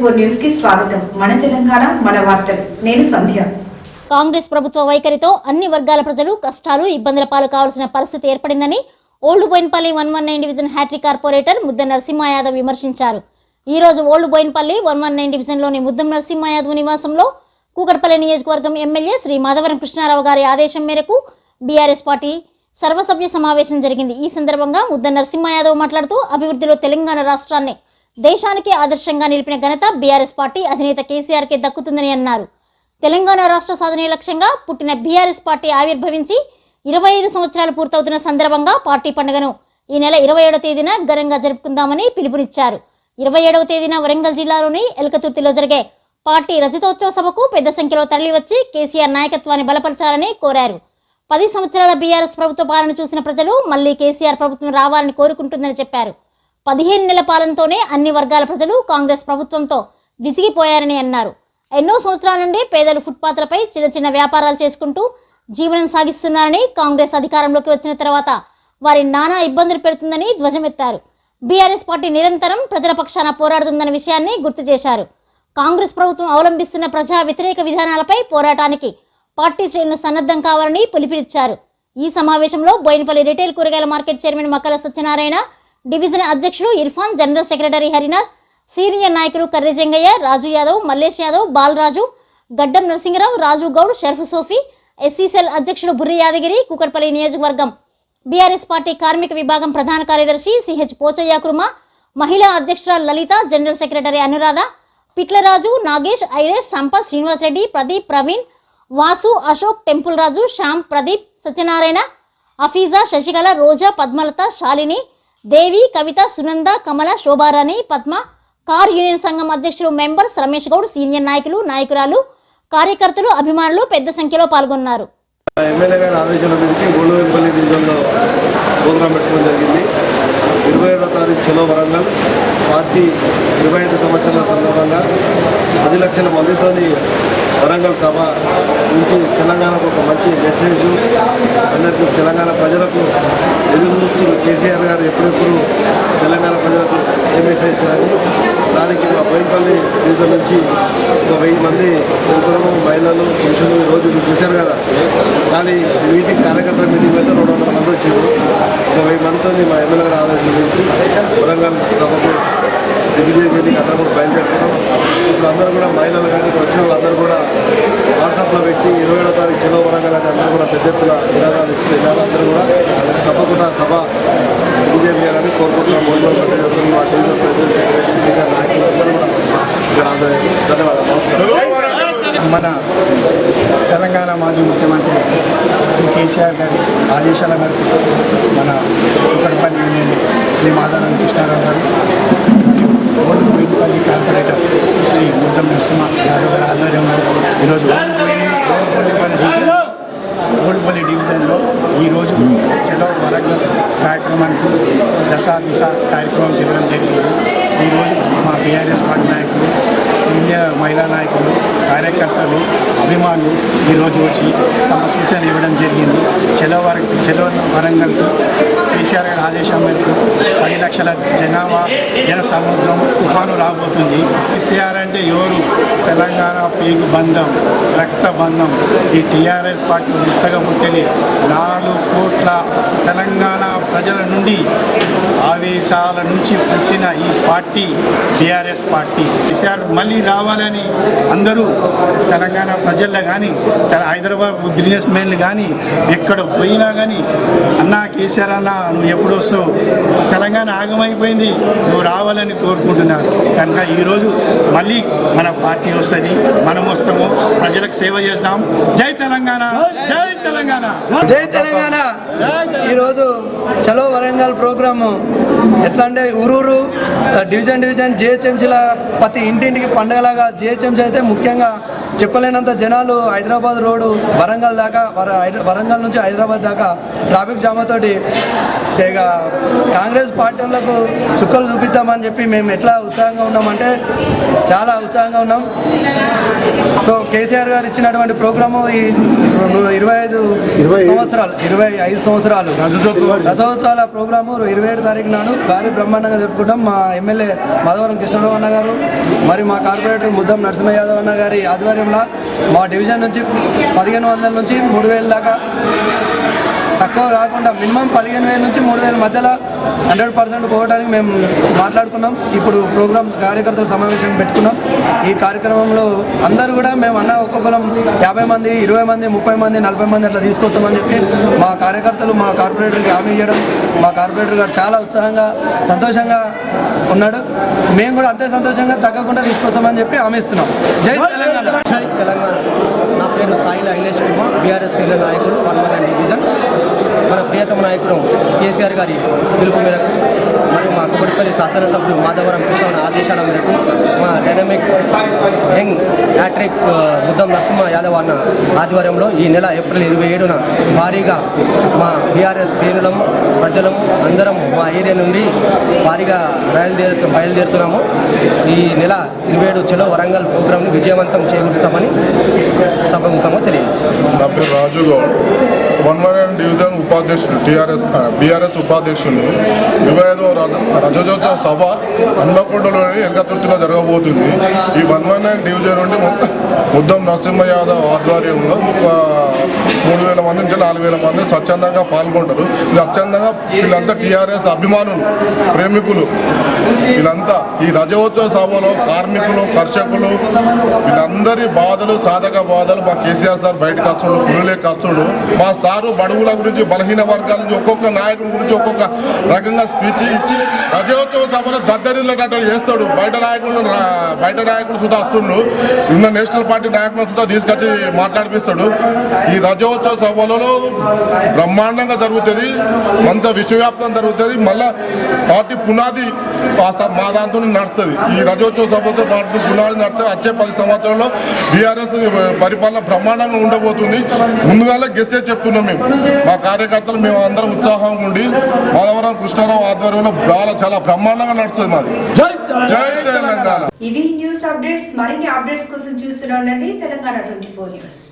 Four న్యూస్కి స్వాగతం. మన తెలంగాణ మన వార్తలు. నేను సంధ్య. కాంగ్రెస్ ప్రభుత్వ వైఖరితో అన్ని వర్గాల ప్రజలు కష్టాలు ఇబ్బందుల పాలు కావాల్సిన పరిస్థితి ఏర్పడిందని old Boinpally one one nine division hat trick corporator Mudda Narasimha Yadav విమర్శించారు. ఈ రోజు old Boinpally one one nine డివిజన్లోని ముద్దం నరసింహ యాదవ్ నివాసంలో కూకట్పల్లి నియోజకవర్గం ఎమ్మెల్యే శ్రీ మాధవరం కృష్ణారావు గారి ఆదేశం మేరకు బీఆర్ఎస్ పార్టీ సర్వసభ్య సమావేశం జరిగింది. ఈ సందర్భంగా ముద్ద నరసింహ యాదవ్ మాట్లాడుతూ అభివృద్ధిలో తెలంగాణ రాష్ట్రాన్ని దేశానికి ఆదర్శంగా నిలిపిన ఘనత బీఆర్ఎస్ పార్టీ అధినేత కేసీఆర్కే దక్కుతుందని అన్నారు. తెలంగాణ రాష్ట్ర సాధనే లక్ష్యంగా పుట్టిన బీఆర్ఎస్ పార్టీ ఆవిర్భవించి ఇరవై ఐదు సంవత్సరాలు పూర్తవుతున్న సందర్భంగా పార్టీ పండుగను ఈ నెల ఇరవై ఏడవ తేదీన ఘనంగా జరుపుకుందామని పిలుపునిచ్చారు. ఇరవై ఏడవ తేదీన వరంగల్ జిల్లాలోని ఎలకతుర్తిలో జరిగే పార్టీ రజతోత్సవ సభకు పెద్ద సంఖ్యలో తరలివచ్చి కేసీఆర్ నాయకత్వాన్ని బలపరచాలని కోరారు. పది సంవత్సరాల బీఆర్ఎస్ ప్రభుత్వ పాలన చూసిన ప్రజలు మళ్ళీ కేసీఆర్ ప్రభుత్వం రావాలని కోరుకుంటుందని చెప్పారు. పదిహేను నెలల పాలనతోనే అన్ని వర్గాల ప్రజలు కాంగ్రెస్ ప్రభుత్వంతో విసిగిపోయారని అన్నారు. ఎన్నో సంవత్సరాల నుండి పేదలు ఫుట్పాత్లపై చిన్న చిన్న వ్యాపారాలు చేసుకుంటూ జీవనం సాగిస్తున్నారని కాంగ్రెస్ అధికారంలోకి వచ్చిన తర్వాత వారి నానా ఇబ్బందులు పెడుతుందని ధ్వజమెత్తారు. బీఆర్ఎస్ పార్టీ నిరంతరం ప్రజల పక్షాన పోరాడుతుందన్న విషయాన్ని గుర్తు చేశారు. కాంగ్రెస్ ప్రభుత్వం అవలంబిస్తున్న ప్రజా వ్యతిరేక విధానాలపై పోరాటానికి పార్టీ శ్రేణులు సన్నద్ధం కావాలని పిలుపునిచ్చారు. ఈ సమావేశంలో బోయినపల్లి రిటైల్ కూరగాయల market chairman Makkala Satyanarayana division అధ్యక్షుడు Irfan general secretary Harinath senior నాయకులు కర్రె జంగయ్య రాజు యాదవ్ మల్లేష్ యాదవ్ బాలరాజు గడ్డం నరసింహరావు రాజు గౌడ్ షర్ఫ్ సోఫీ ఎస్సీసెల్ అధ్యక్షుడు బుర్రి యాదగిరి కుకట్పల్లి నియోజకవర్గం బీఆర్ఎస్ పార్టీ కార్మిక విభాగం ప్రధాన కార్యదర్శి సిహెచ్ పోచయ్య కుర్మ మహిళా అధ్యక్షురాలు Lalitha general secretary Anuradha Pitlaraju Nagesh Airesh Sampath Srinivas Reddy Pradeep Praveen Vasu Ashok temple Raju Shyam Pradeep Satyanarayana Afeeza Sasikala Roja Padmalatha Shalini Devi Kavitha Sunanda Kamala Shobharani Padma car union సంఘం అధ్యక్షులు members Ramesh Goud senior నాయకులు నాయకురాలు కార్యకర్తలు అభిమానులు పెద్ద సంఖ్యలో పాల్గొన్నారు. MLA గారి ఆదేశాల మీదకి గోల్డెన్పల్లి డివిజన్లో ప్రోగ్రాం పెట్టడం జరిగింది. ఇరవై ఏడో తారీఖు చలో వరంగల్ పార్టీ ఇరవై ఐదు సంవత్సరాల సందర్భంగా పది లక్షల మందితోని వరంగల్ సభ నుంచి తెలంగాణకు ఒక మంచి మెసేజ్ అందరికీ తెలంగాణ ప్రజలకు ఎదురు చూస్తున్న కేసీఆర్ గారు ఎప్పుడెప్పుడు తెలంగాణ ప్రజలకు ఏ మెసేజ్ అని మంది బోయినపల్లి నుంచి ఒక వెయ్యి మంది యువకులు మహిళలు పురుషులు ఈరోజు మీరు చూశారు కదా. కానీ మీటింగ్ కార్యకర్త మీటింగ్ అయితే రెండు వందల మంది వచ్చారు ఒక వెయ్యి మందితో మా ఎమ్మెల్యే గారు ఆదేశించి వరంగల్ సభకు దిగ్విజయం మీటింగ్ అందరూ కూడా బయలుదేరుతున్నాం. ఇప్పుడు అందరూ కూడా మహిళలు కానీ వచ్చిన వాళ్ళందరూ కూడా వాట్సాప్లో పెట్టి ఇరవై ఏడో తారీఖు చెలో వరంగల్ అని అందరూ కూడా పెద్ద ఎత్తున నినాదాలు ఇచ్చిన నినాదాలందరూ కూడా తప్పకుండా సభ దిగ్విజయం చేయాలని కోరుకుంటున్నాం మూడు రోజులు మా డివిజన్ ప్రెసిడెంట్ సీనియర్ నాయకులు అందరూ కూడా ఇక్కడ అందరూ ధన్యవాదాలు. మన తెలంగాణ మాజీ ముఖ్యమంత్రి శ్రీ కేసీఆర్ గారి ఆదేశాల మేరకు మన కుక్కడపల్లి ఎమ్మెల్యే శ్రీ మాధవరం కృష్ణారావు గారు మరియు ఓల్డ్ కార్పొరేటర్ శ్రీ ముద్దం నరసింహ యాదవ్ గారి ఆధ్వర్యంలో ఈరోజు ఓల్డ్ డివిజన్ ఓల్డ్పల్లి డివిజన్లో ఈరోజు చలో వరంగల్ కార్యక్రమానికి దశ దిశ కార్యక్రమం చేయడం జరిగింది. ఈరోజు మా బీఆర్ఎస్ పార్టీ నాయకులు సీనియర్ మహిళా నాయకులు కార్యకర్తలు అభిమానులు ఈరోజు వచ్చి తమ సూచనలు ఇవ్వడం జరిగింది. చెలవారి చెలవ వరంగల్కి కేసీఆర్ గారి ఆదేశం మేరకు పది లక్షల జనాభా జన సముద్రం తుఫాను రాబోతుంది. కేసీఆర్ అంటే ఎవరు? తెలంగాణ పేగు బంధం రక్త బంధం ఈ టీఆర్ఎస్ పార్టీ ఉత్తగా ముట్టని నాలుగు కోట్ల తెలంగాణ ప్రజల నుండి ఆవేశాల నుంచి పుట్టిన ఈ పార్టీ టీఆర్ఎస్ పార్టీ. కేసీఆర్ మళ్ళీ రావాలని అందరూ తెలంగాణ ప్రజల్లో కానీ హైదరాబాద్ బిజినెస్ మెన్లు కానీ ఎక్కడ పోయినా కానీ అన్నా కేసీఆర్ అన్న నువ్వు ఎప్పుడు వస్తావు? తెలంగాణ ఆగమైపోయింది. నువ్వు రావాలని కోరుకుంటున్నారు. కనుక ఈరోజు మళ్ళీ మన పార్టీ వస్తుంది మనం వస్తాము ప్రజలకు సేవ చేస్తాం. జై తెలంగాణ జై తెలంగాణ. జై తెలంగాణ. ఈరోజు చలో వరంగల్ ప్రోగ్రాము ఎట్లా అంటే ఊరూరు డివిజన్ డివిజన్ జిహెచ్ఎంసీల ప్రతి ఇంటింటికి పండగలాగా జిహెచ్ఎంసీ అయితే ముఖ్యంగా చెప్పలేనంత జనాలు హైదరాబాద్ రోడ్డు వరంగల్ దాకా వరంగల్ నుంచి హైదరాబాద్ దాకా ట్రాఫిక్ జామ్ తోటి చేయగా కాంగ్రెస్ పార్టీ వాళ్ళకు చుక్కలు చూపిద్దామని చెప్పి మేము ఎట్లా ఉత్సాహంగా ఉన్నామంటే చాలా ఉత్సాహంగా ఉన్నాం. సో కేసీఆర్ గారు ఇచ్చినటువంటి ప్రోగ్రాము ఈ ఇరవై ఐదు సంవత్సరాలు ఇరవై ఐదు సంవత్సరాలు. రథోత్సవాల. ప్రోగ్రాము ఇరవై ఏడు తారీఖు నాడు భారీ బ్రహ్మాండంగా జరుపుకుంటాం. మా ఎమ్మెల్యే మాధవరం కృష్ణరావు అన్న గారు మరియు మా కార్పొరేటర్ ముద్దం నరసింహ యాదవ్ అన్న గారి ఆధ్వర్యంలో మా డివిజన్ నుంచి పదిహేను వందల నుంచి మూడు వేల దాకా తక్కువ కాకుండా మినిమం పదిహేను వేల నుంచి మూడు వేల మధ్యలో హండ్రెడ్ పర్సెంట్ పోవడానికి మేము మాట్లాడుకున్నాం. ఇప్పుడు ప్రోగ్రామ్ కార్యకర్తల సమావేశం పెట్టుకున్నాం. ఈ కార్యక్రమంలో అందరూ కూడా మేము అన్న ఒక్కొక్కరం యాభై మంది ఇరవై మంది ముప్పై మంది నలభై మంది అట్లా తీసుకొస్తామని చెప్పి మా కార్యకర్తలు మా కార్పొరేటర్కి హామీ ఇవ్వడం మా కార్పొరేటర్ గారు చాలా ఉత్సాహంగా సంతోషంగా ఉన్నాడు. మేము కూడా అంతే సంతోషంగా తగ్గకుండా తీసుకొస్తామని చెప్పి హామీ ఇస్తున్నాం. జై తెలంగాణ. జై తెలంగాణ. నా పేరు సాయిల ఐలేష్ కుమార్ బీఆర్ఎస్ సీనియర్ నాయకుడు వన్మగన్ డివిజన్. మన ప్రియతమ నాయకుడు కేసీఆర్ గారి పిలుపు మేరకు మరియు మా కుబడిపల్లి శాసనసభ్యుడు మాధవరం కృష్ణ ఆదేశాల మేరకు మా dynamic young hattrick Buddham Narasimha Yadav అన్న ఆధ్వర్యంలో ఈ నెల ఏప్రిల్ ఇరవై ఏడున భారీగా మా బీఆర్ఎస్ శ్రేణులము ప్రజలము అందరం మా ఏరియా నుండి భారీగా బయలుదేరు బయలుదేరుతున్నాము. ఈ నెల ఇరవై ఏడు చెలో వరంగల్ ప్రోగ్రాంను విజయవంతం చేకూరుస్తామని సభముఖంగా తెలియజేశారు. నా పేరు Raju Goud. One one and division ఉపాధ్యక్షుడు టీఆర్ఎస్ బీఆర్ఎస్ ఉపాధ్యక్షులు. ఇరవై ఐదో రజజోత్సవ సభ హన్మకొండలోని ఎల్కతుర్తిలో జరగబోతుంది. ఈ వన్ వన్ నైన్ డివిజన్ నుండి మొత్తం ముద్దం నరసింహ యాదవ్ ఆధ్వర్యంలో మూడు వేల మంది నుంచి నాలుగు వేల మంది స్వచ్ఛందంగా పాల్గొంటారు. ఇది స్వచ్ఛందంగా వీళ్ళంతా టీఆర్ఎస్ అభిమానులు ప్రేమికులు. వీళ్ళంతా ఈ రజోత్సవ సభలో కార్మికులు కర్షకులు వీళ్ళందరి బాధలు సాధక బాధలు మా కేసీఆర్ సార్ బయటకు వస్తుండు పులులే వస్తుండు. మా సారు బడుగుల గురించి బలహీన వర్గాల నుంచి ఒక్కొక్క నాయకుల గురించి ఒక్కొక్క రకంగా స్పీచ్ ఇచ్చి రజోత్సవ సభలో దద్దరిల్లేటట్టు చేస్తాడు. బయట నాయకులు బయట నాయకులు సుధా వస్తుండు. ఉన్న నేషనల్ పార్టీ నాయకులను సుధా తీసుకొచ్చి మాట్లాడిపిస్తాడు. ఈ రజోత్సవ సభలలో బ్రహ్మాండంగా జరుగుతుంది. అంత విశ్వవ్యాప్తం జరుగుతుంది. మళ్ళా పార్టీ పునాది మా దాంతో నడుస్తుంది. ఈ రజోత్సవ సభతో పాటు పునాది నడితే వచ్చే పది సంవత్సరాల్లో బీఆర్ఎస్ పరిపాలన బ్రహ్మాండంగా ఉండబోతుంది. ముందుగానే గెస్టే చెప్తున్నాం మేము. మా కార్యకర్తలు మేము అందరం ఉత్సాహంగా ఉండి మాధవరం కృష్ణారావు ఆధ్వర్యంలో చాలా చాలా బ్రహ్మాండంగా నడుస్తుంది మాది. జై తెలంగాణ. ఇవి న్యూస్ అప్డేట్స్. మరిన్ని అప్డేట్స్ కోసం చూస్తూనే ఉండండి. Telangana twenty four news.